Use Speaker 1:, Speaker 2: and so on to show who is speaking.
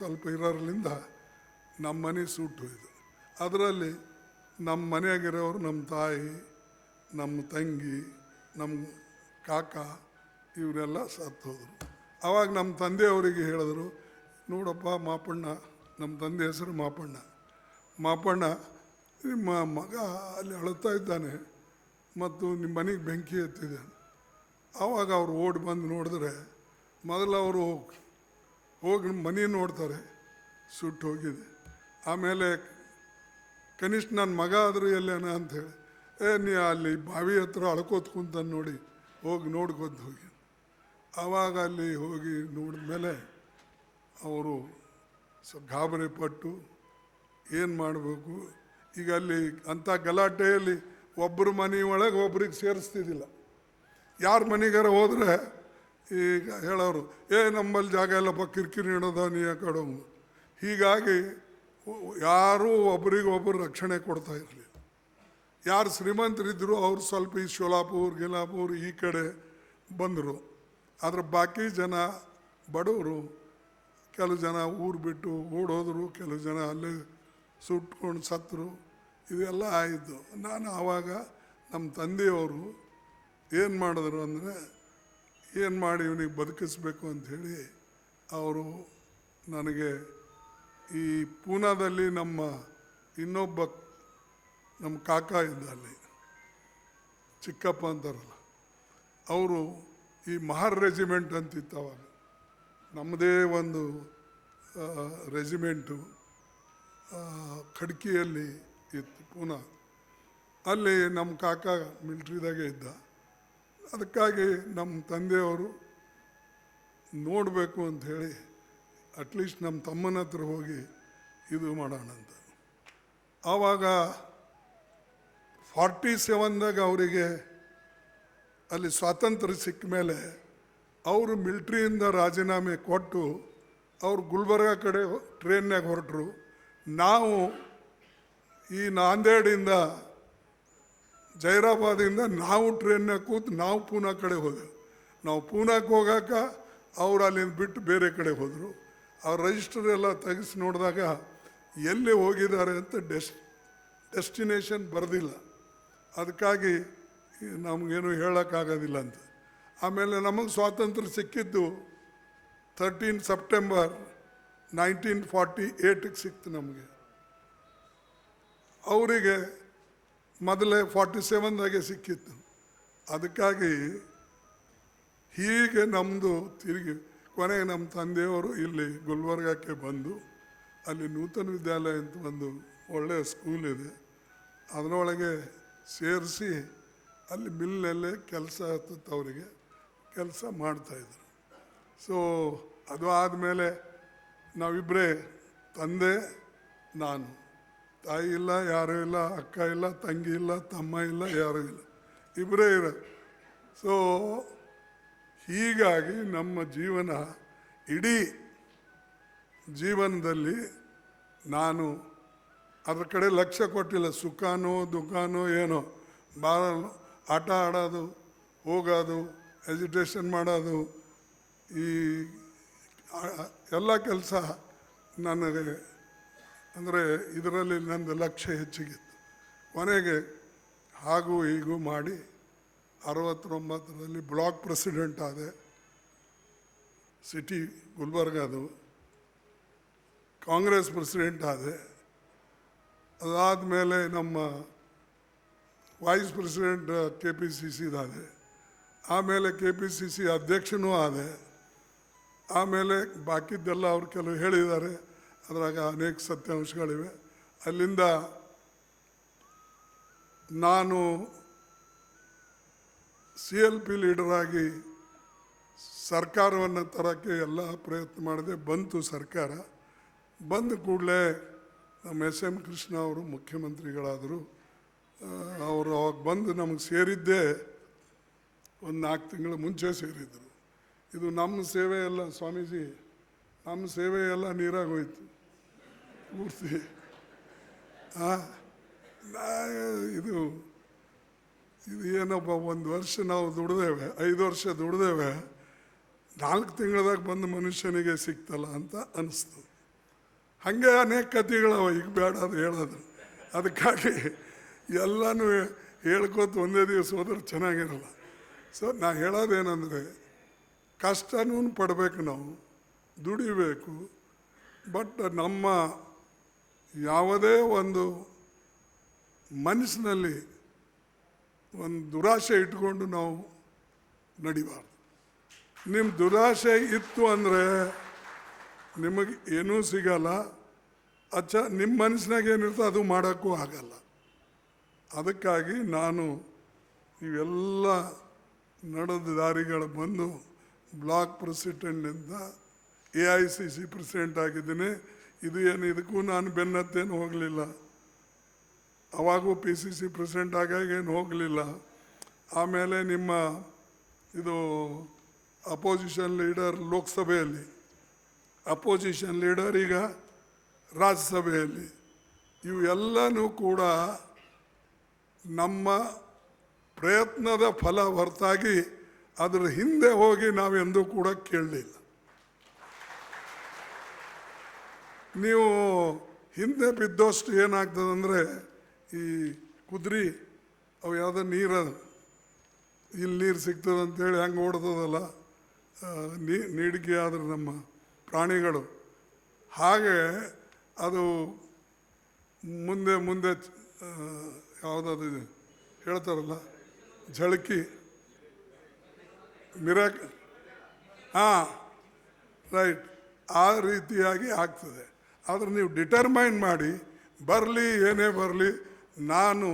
Speaker 1: ಸ್ವಲ್ಪ ಇರೋದ್ರಿಂದ ನಮ್ಮ ಮನೆ ಸೂಟು ಹೋಯ್ತು ಅದರಲ್ಲಿ ನಮ್ಮ ಮನೆಯಾಗಿರೋರು ನಮ್ಮ ತಾಯಿ, ನಮ್ಮ ತಂಗಿ, ನಮ್ಮ ಕಾಕ ಇವರೆಲ್ಲ ಸತ್ತು ಹೋದರು. ಆವಾಗ ನಮ್ಮ ತಂದೆಯವರಿಗೆ ಹೇಳಿದ್ರು, ನೋಡಪ್ಪ ಮಾಪಣ್ಣ, ನಮ್ಮ ತಂದೆ ಹೆಸರು ಮಾಪಣ್ಣ. ಮಾಪಣ್ಣ, ನಿಮ್ಮ ಮಗ ಅಲ್ಲಿ ಅಳುತ್ತಾ ಇದ್ದಾನೆ ಮತ್ತು ನಿಮ್ಮ ಮನೆಗೆ ಬೆಂಕಿ ಎತ್ತಿದೆ. ಆವಾಗ ಅವರು ಓಡಿ ಬಂದು ನೋಡಿದ್ರೆ ಮೊದಲು ಅವರು ಹೋಗಿ ಮನೆ ನೋಡ್ತಾರೆ, ಸುಟ್ಟು ಹೋಗಿದೆ. ಆಮೇಲೆ ಕನಿಷ್ಠ ನನ್ನ ಮಗ ಆದರೂ ಎಲ್ಲೇನ ಹೇಳಿ, ಏ, ನೀ ಅಲ್ಲಿ ಬಾವಿ ಹತ್ರ ಅಳ್ಕೋತ ಕುಂತ ನೋಡಿ, ಹೋಗಿ ನೋಡ್ಕೊತ ಹೋಗಿ. ಆವಾಗ ಅಲ್ಲಿ ಹೋಗಿ ನೋಡಿದ ಮೇಲೆ ಅವರು ಸ್ವಲ್ಪ ಗಾಬರಿ ಪಟ್ಟು, ಏನು ಮಾಡಬೇಕು? ಈಗ ಅಲ್ಲಿ ಅಂಥ ಗಲಾಟೆಯಲ್ಲಿ ಒಬ್ಬರು ಮನೆ ಒಳಗೆ ಒಬ್ರಿಗೆ ಸೇರಿಸ್ತಿದ್ದಿಲ್ಲ. ಯಾರ ಮನೆಗಾರ ಹೋದರೆ ಈಗ ಹೇಳೋರು, ಏ, ನಮ್ಮಲ್ಲಿ ಜಾಗ ಎಲ್ಲಪ್ಪ ಕಿರಿಕಿರಿ ಇಡೋದ ನೀ ಹೀಗಾಗಿ ಯಾರೂ ಒಬ್ರಿಗೊಬ್ಬರು ರಕ್ಷಣೆ ಕೊಡ್ತಾ ಇರಲಿಲ್ಲ. ಯಾರು ಶ್ರೀಮಂತರಿದ್ದರು ಅವ್ರು ಸ್ವಲ್ಪ ಈ ಶೋಲಾಪುರ್, ಗಿಲಾಪುರ್ ಈ ಕಡೆ ಬಂದರು. ಆದರೆ ಬಾಕಿ ಜನ ಬಡವರು, ಕೆಲವು ಜನ ಊರು ಬಿಟ್ಟು ಓಡೋದ್ರು, ಕೆಲವು ಜನ ಅಲ್ಲೇ ಸುಟ್ಕೊಂಡು ಸತ್ತರು ಇದೆಲ್ಲ ಆಯಿತು. ನಾನು ಆವಾಗ ನಮ್ಮ ತಂದೆಯವರು ಏನು ಮಾಡಿದ್ರು ಅಂದರೆ ಏನು ಮಾಡಿ ಇವನಿಗೆ ಬದುಕಿಸ್ಬೇಕು ಅಂಥೇಳಿ ಅವರು ನನಗೆ ಈ ಪೂನಾದಲ್ಲಿ ನಮ್ಮ ಇನ್ನೊಬ್ಬ ನಮ್ಮ ಕಾಕ ಇದ್ದ ಅಲ್ಲಿ ಚಿಕ್ಕಪ್ಪ ಅಂತಾರಲ್ಲ, ಅವರು ಈ ಮಹರ್ ರೆಜಿಮೆಂಟ್ ಅಂತಿತ್ತು ಅವಾಗ. ನಮ್ಮದೇ ಒಂದು ರೆಜಿಮೆಂಟು ಖಡ್ಕಿಯಲ್ಲಿ ಇತ್ತು ಪೂನಾ. ಅಲ್ಲಿ ನಮ್ಮ ಕಾಕ ಮಿಲ್ಟ್ರಿದಾಗೆ ಇದ್ದ. ಅದಕ್ಕಾಗಿ ನಮ್ಮ ತಂದೆಯವರು ನೋಡಬೇಕು ಅಂಥೇಳಿ ಅಟ್ಲೀಸ್ಟ್ ನಮ್ಮ ತಮ್ಮನ ಹತ್ರ ಹೋಗಿ ಇದು ಮಾಡೋಣ ಅಂತ. ಆವಾಗ ಫಾರ್ಟಿ ಸೆವೆನ್ದಾಗ ಅವರಿಗೆ ಅಲ್ಲಿ ಸ್ವಾತಂತ್ರ್ಯ ಸಿಕ್ಕ ಮೇಲೆ ಅವರು ಮಿಲ್ಟ್ರಿಯಿಂದ ರಾಜೀನಾಮೆ ಕೊಟ್ಟು ಅವರು ಗುಲ್ಬರ್ಗ ಕಡೆ ಟ್ರೈನ್ನಾಗ ಹೊರಟರು. ನಾವು ಈ ನಾಂದೇಡಿಂದ ಜೈರಾಬಾದಿಂದ ನಾವು ಟ್ರೈನ್ನ ಕೂತು ನಾವು ಪೂನಾ ಕಡೆ ಹೋದೆವು. ನಾವು ಪೂನಾಕ್ಕೆ ಹೋಗಾಕ ಅವ್ರು ಅಲ್ಲಿಂದ ಬಿಟ್ಟು ಬೇರೆ ಕಡೆ ಹೋದರು. ಅವ್ರ ರಿಜಿಸ್ಟರ್ ಎಲ್ಲ ತೆಗೆಸಿ ನೋಡಿದಾಗ ಎಲ್ಲಿ ಹೋಗಿದ್ದಾರೆ ಅಂತ ಡೆಸ್ ಡೆಸ್ಟಿನೇಷನ್ ಬರೆದಿಲ್ಲ. ಅದಕ್ಕಾಗಿ ನಮಗೇನು ಹೇಳೋಕ್ಕಾಗೋದಿಲ್ಲ ಅಂತ. ಆಮೇಲೆ ನಮಗೆ ಸ್ವಾತಂತ್ರ್ಯ ಸಿಕ್ಕಿದ್ದು ತರ್ಟೀನ್ ಸೆಪ್ಟೆಂಬರ್ ನೈನ್ಟೀನ್ ಫಾರ್ಟಿ ಏಟಿಗೆ ಸಿಕ್ತು ನಮಗೆ. ಅವರಿಗೆ ಮೊದಲೇ ಫಾರ್ಟಿ ಸೆವೆನ್ದಾಗೆ ಸಿಕ್ಕಿತ್ತು. ಅದಕ್ಕಾಗಿ ಹೀಗೆ ನಮ್ಮದು ತಿರುಗಿ ಕೊನೆಗೆ ನಮ್ಮ ತಂದೆಯವರು ಇಲ್ಲಿ ಗುಲ್ಬರ್ಗಕ್ಕೆ ಬಂದು, ಅಲ್ಲಿ ನೂತನ ವಿದ್ಯಾಲಯ ಅಂತ ಒಂದು ಒಳ್ಳೆಯ ಸ್ಕೂಲ್ ಇದೆ. ಅದರೊಳಗೆ ಸೇರಿಸಿ ಅಲ್ಲಿ ಮಿಲ್ನಲ್ಲೇ ಕೆಲಸ ಹತ್ತಿತ್ತು ಅವರಿಗೆ ಕೆಲಸ ಮಾಡ್ತಾಯಿದ್ರು ಸೊ ಅದು ಆದಮೇಲೆ ನಾವಿಬ್ಬರೇ ತಂದೆ, ನಾನು. ತಾಯಿ ಇಲ್ಲ, ಯಾರೂ ಇಲ್ಲ, ಅಕ್ಕ ಇಲ್ಲ, ತಂಗಿ ಇಲ್ಲ, ತಮ್ಮ ಇಲ್ಲ, ಯಾರೂ ಇಲ್ಲ. ಇಬ್ಬರೇ ಇರ ಸೊ ಹೀಗಾಗಿ ನಮ್ಮ ಜೀವನ ಇಡೀ ಜೀವನದಲ್ಲಿ ನಾನು ಅದ್ರ ಕಡೆ ಲಕ್ಷ್ಯ ಕೊಟ್ಟಿಲ್ಲ. ಸುಖನೋ, ದುಃಖನೋ, ಏನೋ. ಭಾಳ ಆಟ ಆಡೋದು, ಹೋಗೋದು ಎಜುಟೇಷನ್ ಮಾಡೋದು, ಈ ಎಲ್ಲ ಕೆಲಸ ನನಗೆ ಅಂದರೆ ಇದರಲ್ಲಿ ನಂದು ಲಕ್ಷ್ಯ ಹೆಚ್ಚಿಗಿತ್ತು. ಕೊನೆಗೆ ಹಾಗೂ ಹೀಗೂ ಮಾಡಿ ಅರವತ್ತೊಂಬತ್ತರಲ್ಲಿ ಬ್ಲಾಕ್ ಪ್ರೆಸಿಡೆಂಟ್ ಆದೆ ಸಿಟಿ ಗುಲ್ಬರ್ಗಾದು. ಕಾಂಗ್ರೆಸ್ ಪ್ರೆಸಿಡೆಂಟ್ ಆದೆ. ಅದಾದಮೇಲೆ ನಮ್ಮ vice president K P C ಸಿದಾದೆ. ಆಮೇಲೆ ಕೆ ಪಿ ಸಿ ಸಿ ಅಧ್ಯಕ್ಷನೂ ಆದೆ. ಆಮೇಲೆ ಬಾಕಿದ್ದೆಲ್ಲ ಅವ್ರು ಕೆಲವು ಹೇಳಿದ್ದಾರೆ. ಅದ್ರಾಗ ಅನೇಕ ಸತ್ಯಾಂಶಗಳಿವೆ. ಅಲ್ಲಿಂದ ನಾನು ಸಿ ಎಲ್ ಪಿ ಲೀಡರಾಗಿ ಸರ್ಕಾರವನ್ನು ತರೋಕ್ಕೆ ಎಲ್ಲ ಪ್ರಯತ್ನ ಮಾಡಿದೆ. ಬಂತು ಸರ್ಕಾರ. ಬಂದ ಕೂಡಲೇ ನಮ್ಮ ಎಸ್ ಎಂ ಕೃಷ್ಣ ಅವರು ಮುಖ್ಯಮಂತ್ರಿಗಳಾದರು. ಅವರು ಅವಾಗ ಬಂದು ನಮಗೆ ಸೇರಿದ್ದೇ ಒಂದು ನಾಲ್ಕು ತಿಂಗಳ ಮುಂಚೆ ಸೇರಿದ್ದರು ಇದು ನಮ್ಮ ಸೇವೆಯೆಲ್ಲ ಸ್ವಾಮೀಜಿ. ನಮ್ಮ ಸೇವೆಯೆಲ್ಲ ನೀರಾಗೋಯ್ತು. ನಾ- ಇದು ಇದು ಏನಪ್ಪ, ಒಂದು ವರ್ಷ ನಾವು ದುಡ್ದೇವೆ, ಐದು ವರ್ಷ ದುಡ್ದೇವೆ, ನಾಲ್ಕು ತಿಂಗಳದಾಗ ಬಂದು ಮನುಷ್ಯನಿಗೆ ಸಿಕ್ತಲ್ಲ ಅಂತ ಅನಿಸ್ತು. ಹಾಗೆ ಅನೇಕ ಕಥೆಗಳವ, ಈಗ ಬೇಡ ಅದು ಹೇಳೋದು. ಅದಕ್ಕಾಗಿ ಎಲ್ಲನೂ ಹೇಳ್ಕೊತ ಒಂದೇ ದಿವಸ ಹೋದ್ರೆ ಚೆನ್ನಾಗಿರಲ್ಲ. ಸೊ ನಾ ಹೇಳೋದೇನೆಂದರೆ ಕಷ್ಟನೂ ಪಡಬೇಕು ನಾವು, ದುಡಿಬೇಕು ಬಟ್ ನಮ್ಮ ಯಾವುದೇ ಒಂದು ಮನಸ್ಸಿನಲ್ಲಿ ಒಂದು ದುರಾಶೆ ಇಟ್ಕೊಂಡು ನಾವು ನಡಿಬಾರ್ದು. ನಿಮ್ಮ ದುರಾಶೆ ಇತ್ತು ಅಂದರೆ ನಿಮಗೆ ಏನೂ ಸಿಗಲ್ಲ. ಅಚ್ಚ ನಿಮ್ಮ ಮನಸ್ಸಿನಾಗ ಏನಿರ್ತೋ ಅದು ಮಾಡೋಕ್ಕೂ ಆಗಲ್ಲ. ಅದಕ್ಕಾಗಿ ನಾನು ಇವೆಲ್ಲ ನಡೆದ ದಾರಿಗಳು ಬಂದು block ಪ್ರೆಸಿಡೆಂಟಿಂದ A I C C president ಆಗಿದ್ದೀನಿ. ಇದು ಏನು? ಇದಕ್ಕೂ ನಾನು ಬೆನ್ನತ್ತೇನು ಹೋಗಲಿಲ್ಲ. ಅವಾಗೂ ಪಿ ಸಿ ಸಿ ಪ್ರೆಸಿಡೆಂಟ್ ಆಗಾಗ ಏನು ಹೋಗಲಿಲ್ಲ. ಆಮೇಲೆ ನಿಮ್ಮ ಇದು ಅಪೋಸಿಷನ್ ಲೀಡರ್ ಲೋಕಸಭೆಯಲ್ಲಿ. ಅಪೋಸಿಷನ್ ಲೀಡರ್ ಈಗ ರಾಜ್ಯಸಭೆಯಲ್ಲಿ. ಇವೆಲ್ಲನೂ ಕೂಡ ನಮ್ಮ ಪ್ರಯತ್ನದ ಫಲ ಹೊರತಾಗಿ ಅದರ ಹಿಂದೆ ಹೋಗಿ ನಾವೆಂದೂ ಕೂಡ ಕೇಳಲಿಲ್ಲ. ನೀವು ಹಿಂದೆ ಬಿದ್ದಷ್ಟು ಏನಾಗ್ತದಂದರೆ ಈ ಕುದುರೆ, ಅವು ಯಾವುದೋ ನೀರು ಇಲ್ಲಿ ನೀರು ಸಿಗ್ತದೆ ಅಂತೇಳಿ ಹಂಗೆ ಓಡ್ತದಲ್ಲ. ನೀಡಿಕೆ ಆದ್ರೆ ನಮ್ಮ ಪ್ರಾಣಿಗಳು. ಹಾಗೆ ಅದು ಮುಂದೆ ಮುಂದೆ ಯಾವುದಾದ್ರು ಹೇಳ್ತಾರಲ್ಲ, ಝಳಕಿ. ಮಿರಾಕ್, ಹಾಂ, ರೈಟ್. ಆ ರೀತಿಯಾಗಿ ಆಗ್ತದೆ. ಆದರೆ ನೀವು ಡಿಟರ್ಮೈನ್ ಮಾಡಿ ಬರಲಿ ಏನೇ ಬರಲಿ ನಾನು